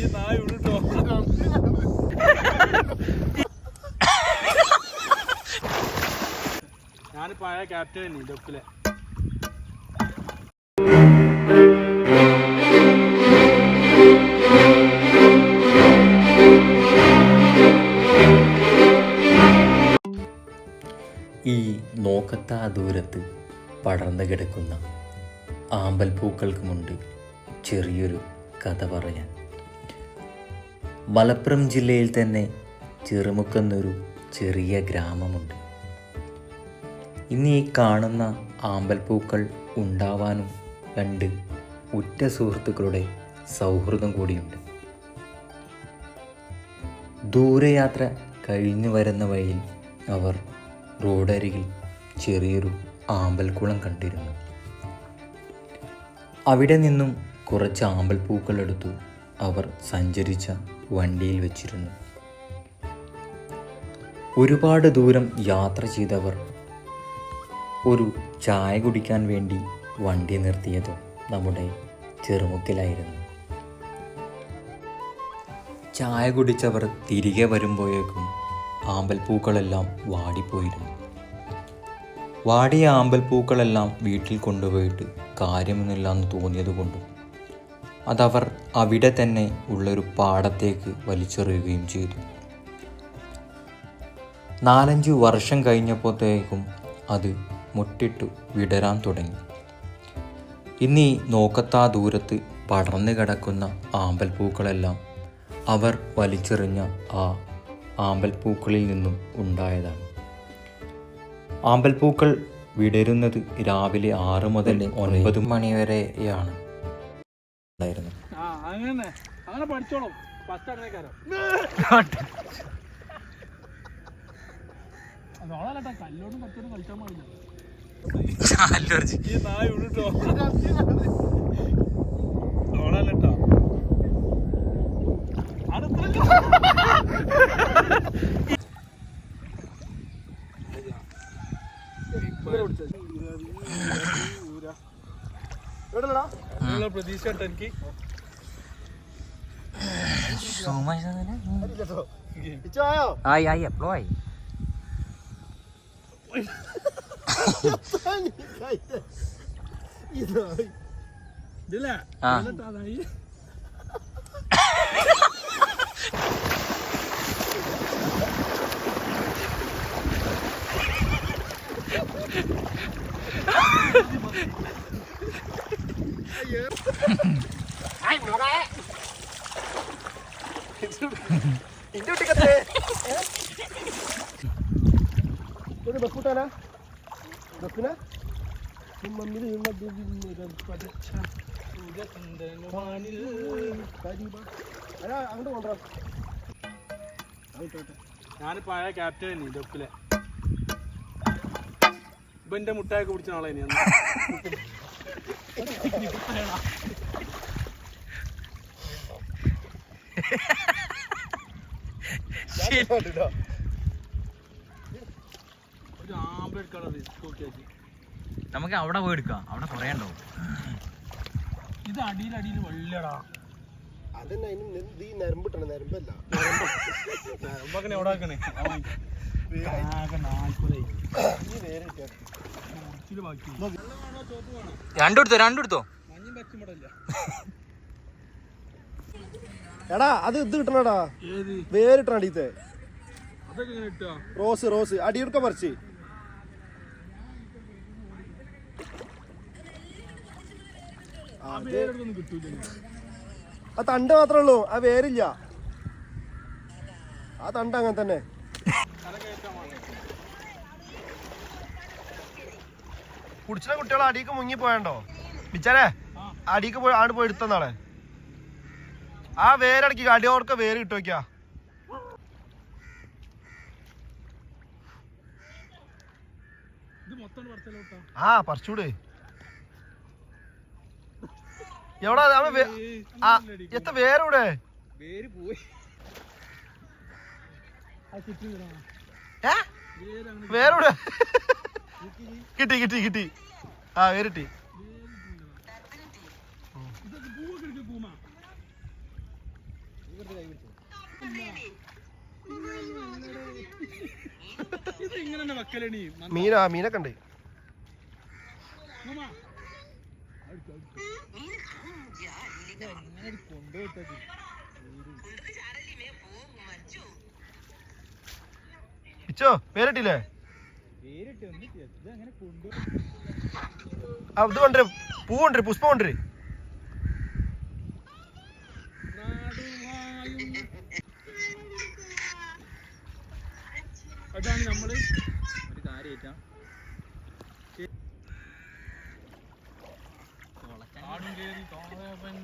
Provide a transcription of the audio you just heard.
ഈ നായ വിടുട്ടോ ഞാൻ പഴയ ക്യാപ്റ്റൻ ഡൊക്കിലെ ഈ നോക്കത്താ ദൂരത്ത് പടർന്നു കിടക്കുന്ന ആമ്പൽ പൂക്കൾക്കുമുണ്ട് ചെറിയൊരു കഥ പറയാൻ. മലപ്പുറം ജില്ലയിൽ തന്നെ ചെറുമുക്കെന്നൊരു ചെറിയ ഗ്രാമമുണ്ട്. ഇന്ന് ഈ കാണുന്ന ആമ്പൽപ്പൂക്കൾ ഉണ്ടാവാനും രണ്ട് ഉറ്റ സുഹൃത്തുക്കളുടെ സൗഹൃദം കൂടിയുണ്ട്. ദൂരയാത്ര കഴിഞ്ഞു വരുന്ന വഴിയിൽ അവർ റോഡരികിൽ ചെറിയൊരു ആമ്പൽക്കുളം കണ്ടിരുന്നു. അവിടെ നിന്നും കുറച്ച് ആമ്പൽപ്പൂക്കൾ എടുത്തു അവർ സഞ്ചരിച്ച വണ്ടിയിൽ വെച്ചിരുന്നു. ഒരുപാട് ദൂരം യാത്ര ചെയ്തവർ ഒരു ചായ കുടിക്കാൻ വേണ്ടി വണ്ടി നിർത്തിയത് നമ്മുടെ ചെറുമുക്കിലായിരുന്നു. ചായ കുടിച്ചവർ തിരികെ വരുമ്പോഴേക്കും ആമ്പൽപ്പൂക്കളെല്ലാം വാടിപ്പോയിരുന്നു. വാടിയ ആമ്പൽപ്പൂക്കളെല്ലാം വീട്ടിൽ കൊണ്ടുപോയിട്ട് കാര്യമൊന്നുമില്ല എന്ന് തോന്നിയതുകൊണ്ടും അതവർ അവിടെ തന്നെ ഉള്ളൊരു പാടത്തേക്ക് വലിച്ചെറിയുകയും ചെയ്തു. നാലഞ്ച് വർഷം കഴിഞ്ഞപ്പോഴത്തേക്കും അത് മുട്ടിട്ടു വിടരാൻ തുടങ്ങി. ഇന്നീ നോക്കത്താ ദൂരത്ത് പടർന്നു കിടക്കുന്ന ആമ്പൽപ്പൂക്കളെല്ലാം അവർ വലിച്ചെറിഞ്ഞ ആ ആമ്പൽപ്പൂക്കളിൽ നിന്നും ഉണ്ടായതാണ്. ആമ്പൽപ്പൂക്കൾ വിടരുന്നത് രാവിലെ ആറ് മുതൽ ഒൻപത് മണി ആ അങ്ങനെ. അങ്ങനെ പഠിച്ചോളും. ഫസ്റ്റ് ഇറങ്ങിക്കാരോ അതോളല്ലട്ടാ കല്ലോടും കച്ചോടും കളിച്ചാൽ പാടില്ല. ഈ നായ വിടുട്ടോ ഓളല്ലട്ടോ പ്രതീക്ഷ കേട്ടോ എനിക്ക്. ആയി ആയി എപ്പോഴും ആയി. ഇതില്ലേ ആ. നായി. ബസ്കൂട്ടാനാ ബസ്സിനാ? അങ്ങോട്ട് കൊണ്ടുവരാം. ഞാൻ പഴയ ക്യാപ്റ്റൻ ഡൊക്കിലെ ഇപ്പൊ എന്റെ മുട്ടായൊക്കെ പിടിച്ച നാളെ ഇനി നമുക്ക് അവിടെ പോയി എടുക്കാം. അവിടെ കൊറേ ഉണ്ടാവും. ഇത് അടിയിൽ അടിയിൽ വെള്ളടാ അതന്നെ അതിന് ഈ നരമ്പിട്ടാണ് നരമ്പല്ല. എവിടെ ആക്കണേ രണ്ടെടുത്തോ രണ്ടെടുത്തോ മഞ്ഞും പച്ചും ഇവിടെ ഇല്ല. എടാ അത് ഇത് കിട്ടണടാ? വേറിട്ടണ അടിയത്തെ. Rose rose. അടിയെടുക്ക പറിച്ച് ആ ആ തണ്ട് മാത്രമേ ഉള്ളൂ ആ വേരില്ല. ആ തണ്ട് അങ്ങനെ തന്നെ. കുടിച്ചിന കുട്ടികൾ അടിക്ക് മുങ്ങി പോയണ്ടോ? ബിച്ചാലേ അടിക്ക് പോയി ആട് പോയി എടുത്തന്നാളെ ആ വേരടക്കി അടിയോർക്ക് വേര് കിട്ടു ആ പറിച്ചൂടെ. എവിടെ? എത്ര വേരൂടെ? വേരൂടെ? കിട്ടി കിട്ടി കിട്ടി. ആ വേരിട്ടി. മീനാ മീനൊക്കെ ഉണ്ട്. ഇച്ചോ പേരിട്ടില്ലേ? അത് കൊണ്ടുവരും? പൂ കൊണ്ടുവരും. പുഷ്പം കൊണ്ടുവരും. അതാണ് നമ്മൾ ഒരു കാര്യമായിട്ടാ ആടും കേറി തോളവൻ